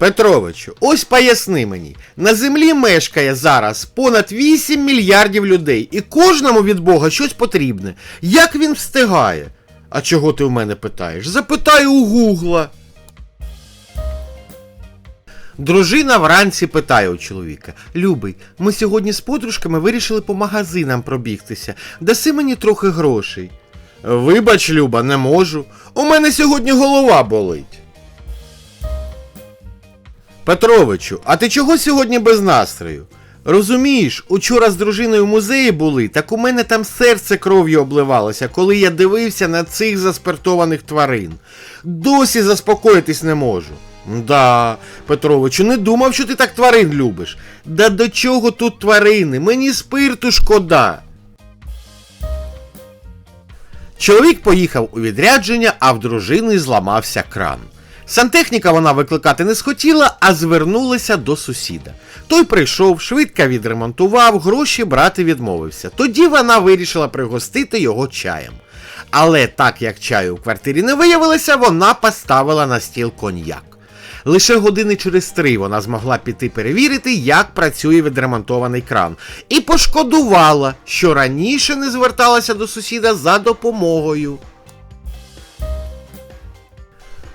Петровичу, ось поясни мені. На землі мешкає зараз понад 8 мільярдів людей, і кожному від Бога щось потрібне. Як він встигає? А чого ти в мене питаєш? Запитай у Гугла. Дружина вранці питає у чоловіка: Любий, ми сьогодні з подружками вирішили по магазинам пробігтися. Даси мені трохи грошей. Вибач, Люба, не можу. У мене сьогодні голова болить. Петровичу, а ти чого сьогодні без настрою? Розумієш, учора з дружиною в музеї були, так у мене там серце кров'ю обливалося, коли я дивився на цих заспиртованих тварин. Досі заспокоїтись не можу. Да, Петровичу, не думав, що ти так тварин любиш. Да до чого тут тварини? Мені спирту шкода. Чоловік поїхав у відрядження, а в дружини зламався кран. Сантехніка вона викликати не схотіла, а звернулася до сусіда. Той прийшов, швидко відремонтував, гроші брати відмовився. Тоді вона вирішила пригостити його чаєм. Але так як чаю в квартирі не виявилося, вона поставила на стіл коньяк. Лише години через три вона змогла піти перевірити, як працює відремонтований кран, і пошкодувала, що раніше не зверталася до сусіда за допомогою.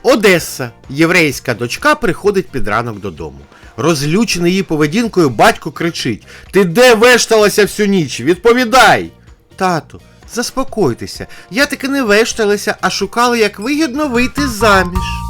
Одеса. Єврейська дочка приходить під ранок додому. Розлючений її поведінкою, батько кричить: Ти де вешталася всю ніч? Відповідай! Тату, заспокойтеся, я таки не вешталася, а шукала, як вигідно вийти заміж.